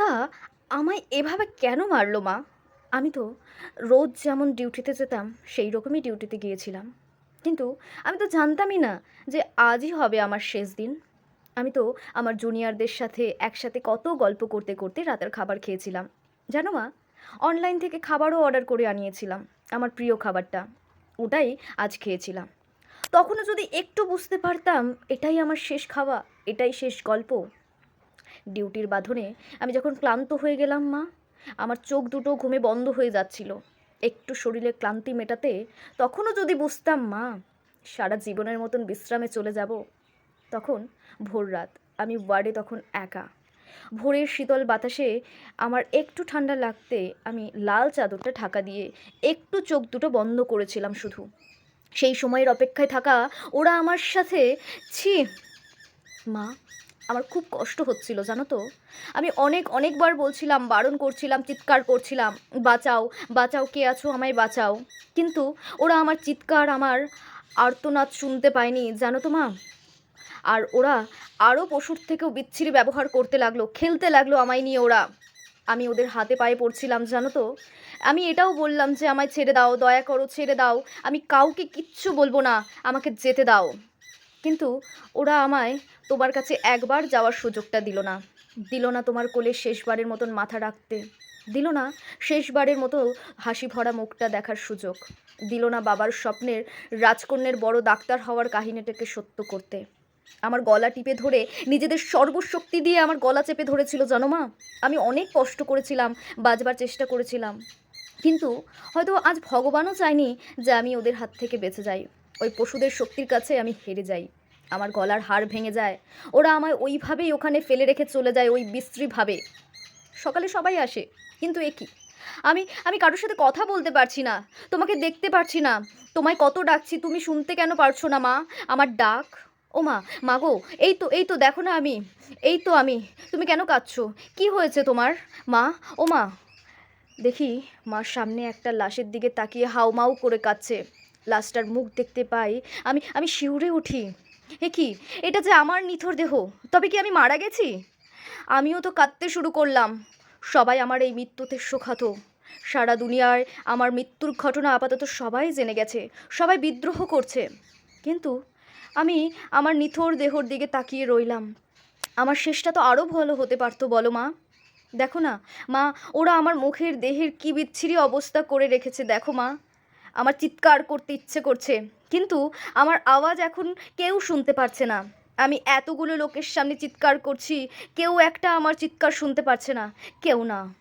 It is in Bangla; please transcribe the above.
ওরা আমায় এভাবে কেন মারলো, মা? আমি তো রোজ যেমন ডিউটিতে যেতাম, সেই রকমই ডিউটিতে গিয়েছিলাম। কিন্তু আমি তো জানতামই না যে আজই হবে আমার শেষ দিন। আমি তো আমার জুনিয়রদের সাথে একসাথে কত গল্প করতে করতে রাতের খাবার খেয়েছিলাম। জানো, মা? অনলাইন থেকে খাবারও অর্ডার করে আনিয়েছিলাম, আমার প্রিয় খাবারটা। ওটাই আজ খেয়েছিলাম। তখনও যদি একটু বুঝতে পারতাম, এটাই আমার শেষ খাওয়া, এটাই শেষ গল্প। ডিউটির বাঁধনে, আমি যখন ক্লান্ত হয়ে গেলাম মা, আমার চোখ দুটো ঘুমে বন্ধ হয়ে যাচ্ছিল। একটু শরীরে ক্লান্তি মেটাতে তখনও যদি বুঝতাম মা, সারা জীবনের মতন বিশ্রামে চলে যাব, তখন ভোর রাত আমি ওয়ার্ডে তখন একা। ভোরের শীতল বাতাসে আমার একটু ঠান্ডা লাগতে আমি লাল চাদরটা ঢাকা দিয়ে একটু চোখ দুটো বন্ধ করেছিলাম শুধু। সেই সময়ের অপেক্ষায় থাকা ওরা আমার সাথে, ছি! মা আমার খুব কষ্ট হচ্ছিল, জানো তো। আমি অনেক, অনেকবার বলছিলাম, বারণ করছিলাম, চিৎকার করছিলাম, বাঁচাও বাঁচাও, কে আছো আমায় বাঁচাও। কিন্তু ওরা আমার চিৎকার, আমার আর্তনাদ শুনতে পায়নি, জানো তো মা? আর ওরা আরও পশুর থেকেও বিচ্ছিরি ব্যবহার করতে লাগল, খেলতে লাগল আমায় নিয়ে ওরা। আমি ওদের হাতে পায়ে পড়ছিলাম, জানো তো। আমি এটাও বললাম যে, আমায় ছেড়ে দাও, দয়া করো, ছেড়ে দাও। আমি কাউকে কিচ্ছু বলব না, আমাকে যেতে দাও। কিন্তু ওরা আমায় তোমার কাছে একবার যাওয়ার সুযোগটা দিল না। দিল না তোমার কোলে শেষবারের মতন মাথা রাখতে। দিল না শেষবারের মতো হাসি ভরা মুখটা দেখার সুযোগ। দিল না বাবার স্বপ্নের রাজকন্যের বড় ডাক্তার হওয়ার কাহিনীটাকে সত্য করতে। আমার গলা টিপে ধরে নিজেদের সর্বশক্তি দিয়ে আমার গলা চেপে ধরেছিল, জানো মা? আমি অনেক কষ্ট করেছিলাম, বাজবার চেষ্টা করেছিলাম। কিন্তু হয়তো আজ ভগবানও চায়নি যে আমি ওদের হাত থেকে বেঁচে যাই। ওই পশুদের শক্তির কাছে আমি হেরে যাই। আমার গলার হাড় ভেঙে যায়। ওরা আমায় ওইভাবেই ওখানে ফেলে রেখে চলে যায় ওই বিশ্রীভাবে সকালে সবাই আসে, কিন্তু এ আমি আমি কারোর সাথে কথা বলতে পারছি না, তোমাকে দেখতে পারছি না। তোমায় কত ডাকছি, তুমি শুনতে কেন পারছ না, মা? আমার ডাক? ও মা মাগো এই তো এই তো, দেখো না আমি, এই তো আমি, তুমি কেন কাঁদছো? কি হয়েছে তোমার? মা, ও মা। দেখি, মার সামনে একটা লাশের দিকে তাকিয়ে হাউমাউ করে কাঁদছে। লাশটার মুখ দেখতে পাই। আমি আমি শিউরে উঠি। হে কি? এটা যে আমার নিথর দেহ। তবে কি আমি মারা গেছি? আমিও তো কাঁদতে শুরু করলাম। সবাই আমার এই মৃত্যুতে শোকাতো। সারা দুনিয়ায় আমার মৃত্যুর ঘটনা আপাতত সবাই জেনে গেছে। সবাই বিদ্রোহ করছে। কিন্তু আমি আমার নিথর দেহর দিকে তাকিয়ে রইলাম। আমার শেষটা তো আরও ভালো হতে পারতো, বলো মা। দেখো না, মা, ওরা আমার মুখের দেহের কি বিচ্ছিরি অবস্থা করে রেখেছে, দেখো মা। আমার চিৎকার করতে ইচ্ছে করছে। কিন্তু আমার আওয়াজ এখন কেউ শুনতে পারছে না। আমি এতগুলো লোকের সামনে চিৎকার করছি, কেউ একটা আমার চিৎকার শুনতে পারছে না। কেউ না।